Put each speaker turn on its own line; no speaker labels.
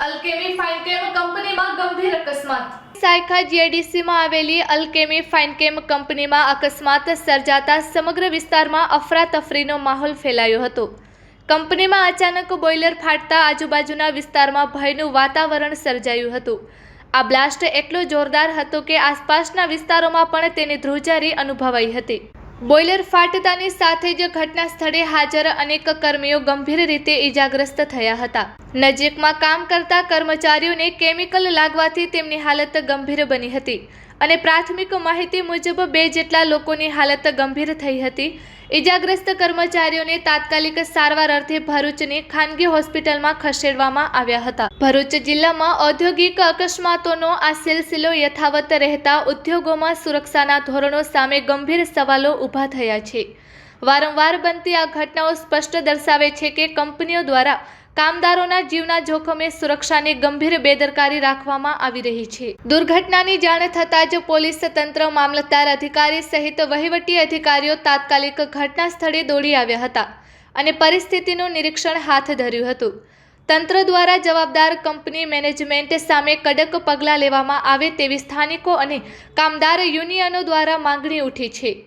અલકેમી ફાઇનકેમ કંપનીમાં ગંભીર અકસ્માત? સાયખા જીઆઈડીસીમાં આવેલી અલ્કેમી ફાઇનકેમ કંપનીમાં અકસ્માત સર્જાતા સમગ્ર વિસ્તારમાં અફરાતફરીનો માહોલ ફેલાયો હતો. કંપનીમાં અચાનક બોઇલર ફાટતા આજુબાજુના વિસ્તારમાં ભયનું વાતાવરણ સર્જાયું હતું. આ બ્લાસ્ટ એટલો જોરદાર હતો કે આસપાસના વિસ્તારોમાં પણ તેની ધ્રુજારી અનુભવાઈ હતી. બોઇલર ફાટતાની સાથે જ ઘટના સ્થળે હાજર અનેક કર્મીઓ ગંભીર રીતે ઈજાગ્રસ્ત થયા હતા. નજીકમાં કામ કરતા કર્મચારીઓને કેમિકલ લાગવાથી તેમની હાલત ગંભીર બની હતી. અને પ્રાથમિક માહિતી મુજબ બે જેટલા લોકોની હાલત ગંભીર થઈ હતી. ઈજાગ્રસ્ત કર્મચારીઓને તાત્કાલિક સારવાર અર્થે ભરૂચની ખાનગી હોસ્પિટલમાં ખસેડવામાં આવ્યા હતા. ભરૂચ જિલ્લામાં ઔદ્યોગિક અકસ્માતોનો આ સિલસિલો યથાવત રહેતા ઉદ્યોગોમાં સુરક્ષાના ધોરણો સામે ગંભીર સવાલો ઊભા થયા છે. વારંવાર બનતી આ ઘટનાઓ સ્પષ્ટ દર્શાવે છે કે કંપનીઓ દ્વારા કામદારોના જીવના જોખમે સુરક્ષાની ગંભીર બેદરકારી રાખવામાં આવી રહી છે. દુર્ઘટનાની જાણ થતાં જ પોલીસ તંત્ર, મામલતદાર અધિકારી સહિત વહીવટી અધિકારીઓ તાત્કાલિક ઘટના સ્થળે દોડી આવ્યા હતા અને પરિસ્થિતિનું નિરીક્ષણ હાથ ધર્યું હતું. તંત્ર દ્વારા જવાબદાર કંપની મેનેજમેન્ટ સામે કડક પગલાં લેવામાં આવે તેવી સ્થાનિકો અને કામદાર યુનિયનો દ્વારા માંગણી ઉઠી છે.